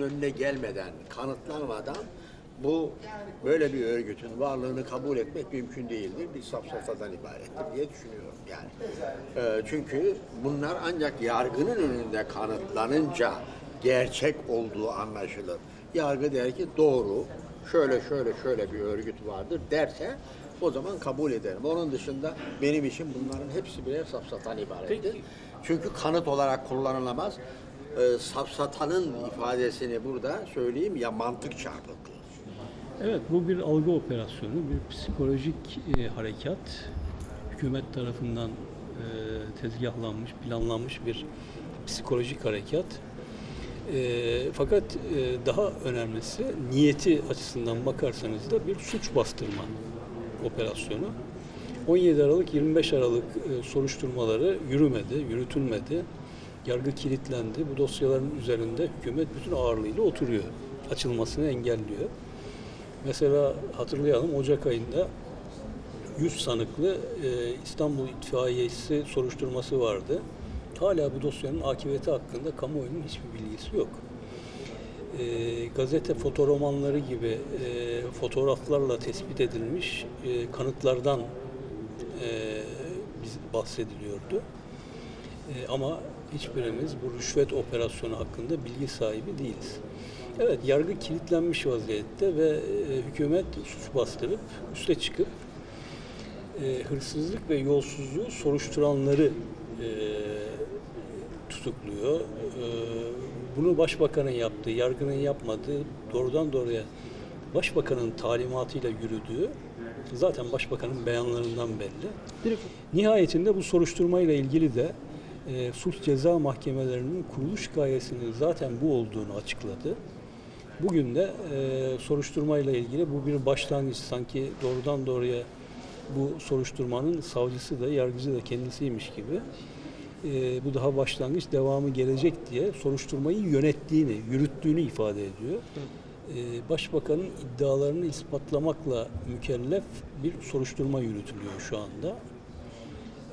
gözünün önüne gelmeden, kanıtlanmadan bu böyle bir örgütün varlığını kabul etmek mümkün değildir. Bir safsatadan ibarettir diye düşünüyorum yani. Ee, çünkü bunlar ancak yargının önünde kanıtlanınca gerçek olduğu anlaşılır. Yargı der ki doğru, şöyle şöyle şöyle bir örgüt vardır derse o zaman kabul ederim. Onun dışında benim için bunların hepsi birer safsatan ibarettir. Peki. Çünkü kanıt olarak kullanılamaz. Ee, safsatanın ifadesini burada söyleyeyim ya mantık çarpıklığı. Evet bu bir algı operasyonu, bir psikolojik e, harekat. Hükümet tarafından e, tezgahlanmış, planlanmış bir psikolojik harekat. E, fakat e, daha önemlisi niyeti açısından bakarsanız da bir suç bastırma operasyonu. 17 Aralık 25 Aralık e, soruşturmaları yürümedi, yürütülmedi. Yargı kilitlendi. Bu dosyaların üzerinde hükümet bütün ağırlığıyla oturuyor. Açılmasını engelliyor. Mesela hatırlayalım Ocak ayında 100 sanıklı e, İstanbul İtfaiyesi soruşturması vardı. Hala bu dosyanın akıbeti hakkında kamuoyunun hiçbir bilgisi yok. E, gazete fotoromanları gibi e, fotoğraflarla tespit edilmiş e, kanıtlardan e, bahsediliyordu. E, ama hiçbirimiz bu rüşvet operasyonu hakkında bilgi sahibi değiliz. Evet, yargı kilitlenmiş vaziyette ve e, hükümet suç bastırıp üste çıkıp e, hırsızlık ve yolsuzluğu soruşturanları e, tutukluyor. E, bunu başbakanın yaptığı, yargının yapmadığı, doğrudan doğruya başbakanın talimatıyla yürüdüğü zaten başbakanın beyanlarından belli. Nihayetinde bu soruşturmayla ilgili de e, sulh ceza mahkemelerinin kuruluş gayesinin zaten bu olduğunu açıkladı. Bugün de e, soruşturmayla ilgili bu bir başlangıç sanki doğrudan doğruya bu soruşturmanın savcısı da yargıcı da kendisiymiş gibi e, bu daha başlangıç devamı gelecek diye soruşturmayı yönettiğini, yürüttüğünü ifade ediyor. E, Başbakanın iddialarını ispatlamakla mükellef bir soruşturma yürütülüyor şu anda.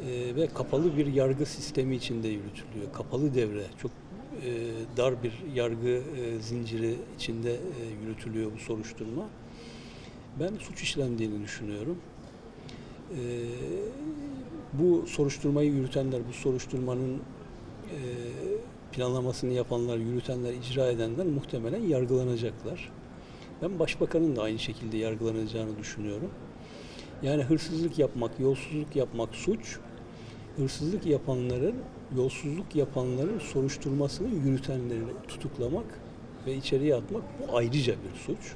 E, ve kapalı bir yargı sistemi içinde yürütülüyor. Kapalı devre, çok e, dar bir yargı e, zinciri içinde e, yürütülüyor bu soruşturma. Ben suç işlendiğini düşünüyorum. E, bu soruşturmayı yürütenler, bu soruşturmanın planlamasını yapanlar, yürütenler, icra edenler muhtemelen yargılanacaklar. Ben başbakanın da aynı şekilde yargılanacağını düşünüyorum. Yani hırsızlık yapmak, yolsuzluk yapmak suç. Hırsızlık yapanların, yolsuzluk yapanların soruşturmasını yürütenleri tutuklamak ve içeriye atmak bu ayrıca bir suç.